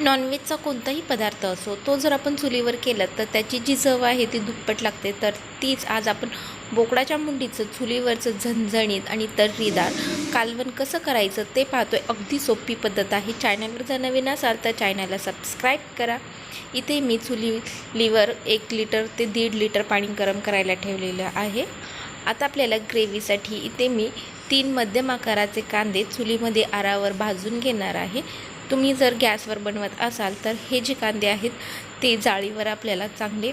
नॉनव्हेजचा कोणताही पदार्थ असो तो जर आपण चुलीवर केला तर त्याची जी चव आहे ती दुप्पट लागते. तर तीच आज आपण बोकडाच्या मुंडीचं चुलीवरचं झणझणीत आणि तर्रीदार कालवण कसं करायचं ते पाहतोय. अगदी सोपी पद्धत आहे. चॅनलवर जर नवीन असाल तर चॅनलला सबस्क्राईब करा. इथे मी चुलीवर एक लिटर ते दीड लिटर पाणी गरम करायला ठेवलेलं आहे. आता आपल्याला ग्रेव्हीसाठी इथे मी तीन मध्यम आकाराचे कांदे चुलीमध्ये आरावर भाजून घेणार आहे. तुम्ही जर गॅसवर बनवत असाल तर हे जे कांदे आहेत ते जाळीवर आपल्याला चांगले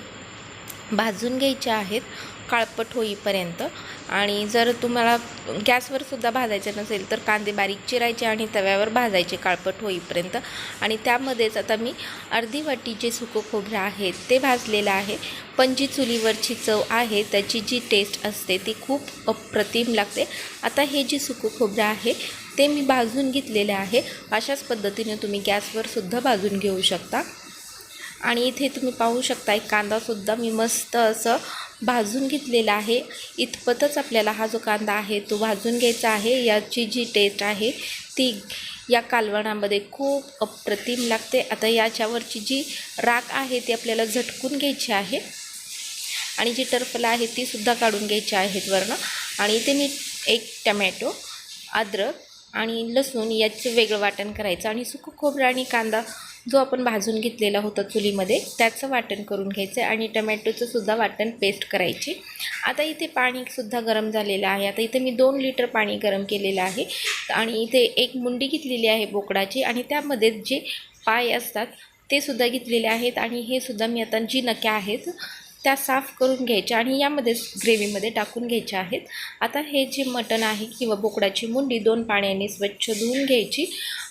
भाजून घ्यायचे आहेत. काळपट होईपर्यंत. आणि जर तुम्हाला गॅसवरसुद्धा भाजायचे नसेल तर कांदे बारीक चिरायचे आणि तव्यावर भाजायचे काळपट होईपर्यंत. आणि त्यामध्येच आता मी अर्धी वाटी जे सुकं खोबरं आहे ते भाजलेलं आहे. पण जी चुलीवरची चव आहे त्याची जी टेस्ट असते ती खूप अप्रतिम लागते. आता हे जे सुकं खोबरं आहे ते मी भाजून घेतलेले आहे. अशाच पद्धतीने तुम्ही गॅसवरसुद्धा भाजून घेऊ शकता. आणि इथे तुम्ही पाहू शकता एक कांदासुद्धा मी मस्त असं भाजून घेतलेला आहे. इतपतच आपल्याला हा जो कांदा आहे तो भाजून घ्यायचा आहे. याची जी टेस्ट आहे ती या कालवणामध्ये खूप अप्रतिम लागते. आता याच्यावरची जी राख आहे ती आपल्याला झटकून घ्यायची आहे. आणि जी टरफलं आहे ती सुद्धा काढून घ्यायची आहेत वरनं आणि इथे मी एक टमॅटो अद्रक आणि लसूण याचं वेगळं वाटण करायचं. आणि सुकं खोबरं आणि कांदा जो आपण भाजून घेतलेला होता चुलीमध्ये त्याचं वाटण करून घ्यायचं आणि टमॅटोचं सुद्धा वाटण पेस्ट करायची. आता इथे पाणीसुद्धा गरम झालेलं आहे. आता इथे मी दोन लिटर पाणी गरम केलेलं आहे आणि इथे एक मुंडी घेतलेली आहे बोकडाची आणि त्यामध्ये जे पाय असतात ते सुद्धा घेतलेले आहेत आणि हे सुद्धा मी आता जी नक्या आहेत त्या साफ करून घ्यायच्या आणि यामध्येच ग्रेव्हीमध्ये टाकून घ्यायच्या आहेत. आता हे जे मटण आहे किंवा बोकडाची मुंडी दोन पाण्याने स्वच्छ धुवून घ्यायची.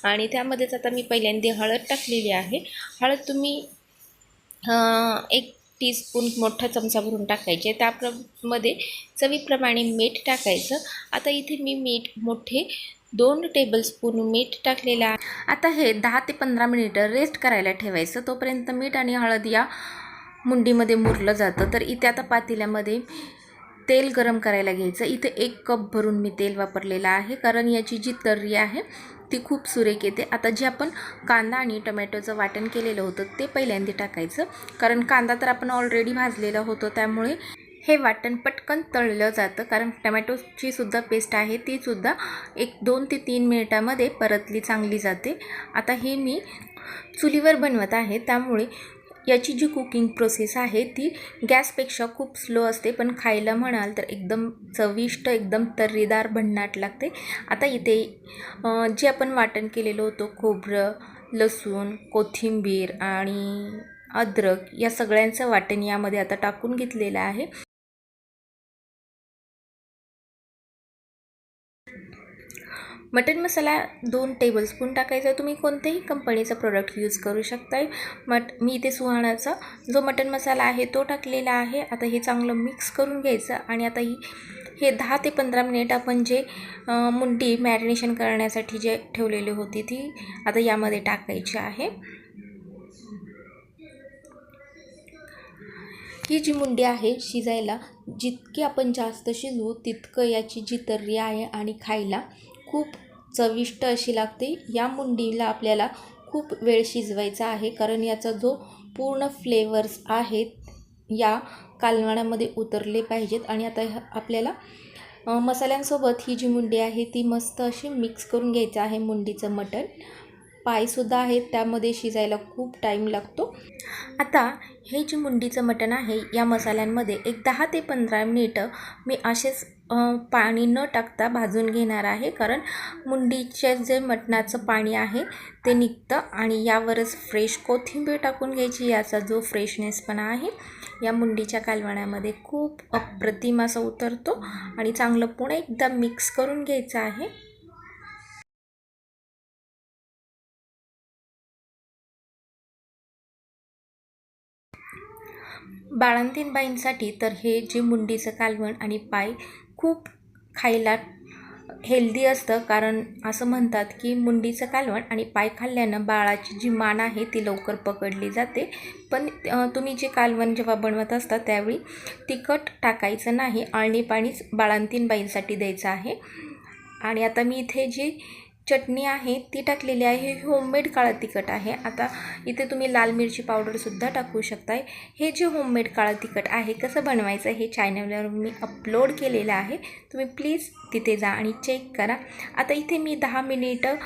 आणि त्यामध्येच आता मी पहिल्यांदा हळद टाकलेली आहे. हळद तुम्ही एक टीस्पून मोठा चमचा भरून टाकायचे. त्याप्रमध्ये चवीप्रमाणे मीठ टाकायचं. आता इथे मी मीठ मोठे दोन टेबलस्पून मीठ टाकलेलं आहे. आता हे दहा ते पंधरा मिनिटं रेस्ट करायला ठेवायचं. तोपर्यंत मीठ आणि हळद या मुंडीमध्ये मुरलं जातं. तर इथे आता पातेल्यामध्ये तेल गरम करायला घ्यायचं. इथे एक कप भरून मी तेल वापरलेलं आहे. कारण याची जी तर्री आहे ती खूप सुरेख येते. आता जे आपण कांदा आणि टमॅटोचं वाटण केलेलं होतं ते पहिल्यांदा टाकायचं. कारण कांदा तर आपण ऑलरेडी भाजलेला होतो त्यामुळे हे वाटण पटकन तळलं जातं. कारण टमॅटोची सुद्धा पेस्ट आहे ती सुद्धा एक दोन ते तीन मिनिटामध्ये परतली चांगली जाते. आता हे मी चुलीवर बनवत आहे. त्यामुळे याची जी कुकिंग प्रोसेस आहे ती गॅसपेक्षा खूप स्लो असते. पण खायला म्हणाल तर एकदम चविष्ट एकदम तर्रीदार भन्नाट लागते. आता इथे जे आपण वाटण केलेलं होतं खोबरं लसूण कोथिंबीर आणि अद्रक या सगळ्यांचं वाटण यामध्ये आता टाकून घेतलेलं आहे. मटन मसाला दोन टेबलस्पून टाकायचा तुम्ही कोणत्याही कंपनीचा प्रोडक्ट यूज करू शकताय. मट मी इथे सुहाणाचा जो मटन मसाला आहे तो टाकलेला आहे. आता हे चांगलं मिक्स करून घ्यायचं आणि आता ही हे दहा ते पंधरा मिनिट आपण जे मुंडी मॅरिनेशन करण्यासाठी जे ठेवलेली होती ती आता यामध्ये टाकायची आहे. ही जी मुंडी आहे शिजायला जितकी आपण जास्त शिजवू तितकं याची जी तर्री आहे आणि खायला खूप चविष्ट अशी लागते. या मुंडीला आपल्याला खूप वेळ शिजवायचा आहे. कारण याचा जो पूर्ण फ्लेवर्स आहेत या कालवणामध्ये उतरले पाहिजेत. आणि आता आपल्याला मसाल्यांसोबत ही जी मुंडी आहे ती मस्त अशी मिक्स करून घ्यायचं आहे मुंडीचं मटण. पायसुद्धा आहेत त्यामध्ये शिजायला खूप टाईम लागतो. आता हे जे मुंडीचं मटण आहे या मसाल्यांमध्ये एक दहा ते पंधरा मिनिटं मी असेच पाणी न टाकता भाजून घेणार आहे. कारण मुंडीचे जे मटणाचं पाणी आहे ते निघतं आणि यावरच फ्रेश कोथिंबीर टाकून घ्यायची. याचा जो फ्रेशनेसपणा आहे या मुंडीच्या कालवण्यामध्ये खूप अप्रतिम असा उतरतो आणि चांगलं पुन्हा एकदा मिक्स करून घ्यायचं आहे. बाळंतीण बाईंसाठी तर हे जे मुंडीचं कालवण आणि पाय खूप खायला हेल्दी असतं. कारण असं म्हणतात की मुंडीचं कालवण आणि पाय खाल्ल्यानं बाळाची जी मान आहे ती लवकर पकडली जाते. पण तुम्ही जे कालवण जेव्हा बनवत असता त्यावेळी तिखट टाकायचं नाही. आळणी पाणीच बाळंतीण बाईंसाठी द्यायचं आहे. आणि आता मी इथे जे चटणी आहे ती टाकलेली आहे. हे होममेड काळं तिखट आहे. आता इथे तुम्ही लाल मिरची पावडरसुद्धा टाकू शकताय. हे जे होममेड काळं तिखट आहे कसं बनवायचं हे चॅनलवर मी अपलोड केलेलं आहे. तुम्ही प्लीज तिथे जा आणि चेक करा. आता इथे मी दहा मिनिटं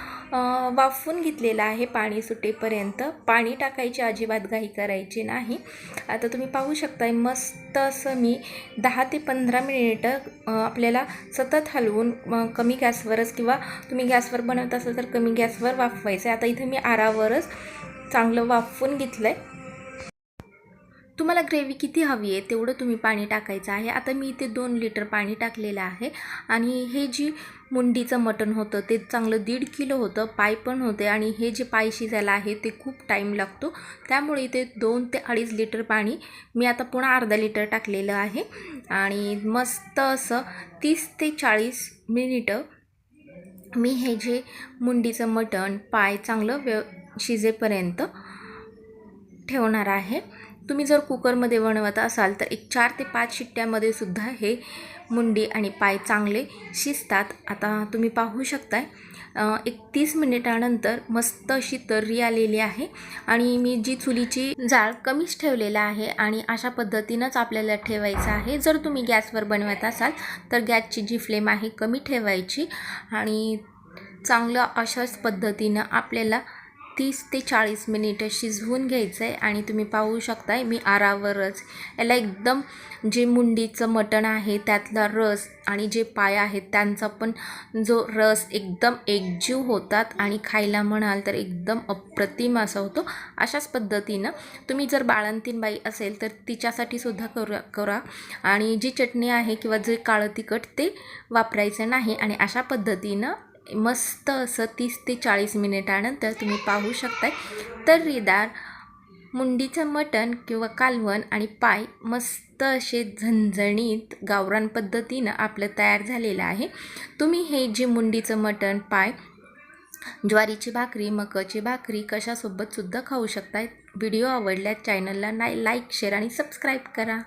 वाफवून घेतलेलं आहे पाणी सुटेपर्यंत. पाणी टाकायची अजिबात घाई करायची नाही. आता तुम्ही पाहू शकताय मस्त असं मी दहा ते पंधरा मिनिटं आपल्याला सतत हलवून कमी गॅसवरच किंवा तुम्ही गॅसवर बनवत असाल तर कमी गॅसवर वाफवायचं आहे. आता इथे मी आरावरच चांगलं वाफवून घेतलं आहे तुम्हाला ग्रेव्ही किती हवी आहे तेवढं तुम्ही पाणी टाकायचं आहे. आता मी इथे दोन लिटर पाणी टाकलेलं आहे. आणि हे जी मुंडीचं मटण होतं ते चांगलं दीड किलो होतं पाय पण होते आणि हे जे पाय शिजायला आहे ते खूप टाईम लागतो. त्यामुळे इथे दोन ते अडीच लिटर पाणी मी आता पुन्हा अर्धा लिटर टाकलेलं आहे. आणि मस्त असं तीस ते चाळीस मिनिटं मी हे जे मुंडीचं मटण पाय चांगलं व्यव शिजेपर्यंत ठेवणार आहे. तुम्ही जर कुकरमध्ये बनवत असाल तर एक चार ते पाच शिट्ट्यामध्ये सुद्धा हे मुंडी आणि पाय चांगले शिजतात. आता तुम्ही पाहू शकताय एक तीस मिनिटानंतर मस्त अशी तर्री आलेली आहे आणि मी जी चुलीची जाळ कमीच ठेवलेला आहे आणि अशा पद्धतीनंच आपल्याला ठेवायचं आहे. जर तुम्ही गॅसवर बनवत असाल तर गॅसची जी फ्लेम आहे कमी ठेवायची आणि चांगलं अशाच पद्धतीनं आपल्याला तीस ते चाळीस मिनिटं शिजवून घ्यायचं आहे आणि तुम्ही पाहू शकताय मी आरावरच. याला एकदम जे मुंडीचं मटण आहे त्यातला रस आणि जे पाय आहेत त्यांचा पण जो रस एकदम एकजीव होतात आणि खायला म्हणाल तर एकदम अप्रतिम असा होतो. अशाच पद्धतीनं तुम्ही जर बाळंतीन बाई असेल तर तिच्यासाठी सुद्धा करा करा. आणि जी चटणी आहे किंवा जे काळं तिखट ते वापरायचं नाही आणि अशा पद्धतीनं मस्त असं तीस ते चाळीस मिनिटानंतर तुम्ही पाहू शकताय. तर्रीदार मुंडीचं मटण किंवा कालवण आणि पाय मस्त असे झणझणीत गावरान पद्धतीनं आपलं तयार झालेलं आहे. तुम्ही हे जे मुंडीचं मटण पाय ज्वारीची भाकरी मकाची भाकरी कशासोबतसुद्धा खाऊ शकताय. व्हिडिओ आवडल्यास चॅनलला नाही लाईक शेअर आणि सबस्क्राईब करा.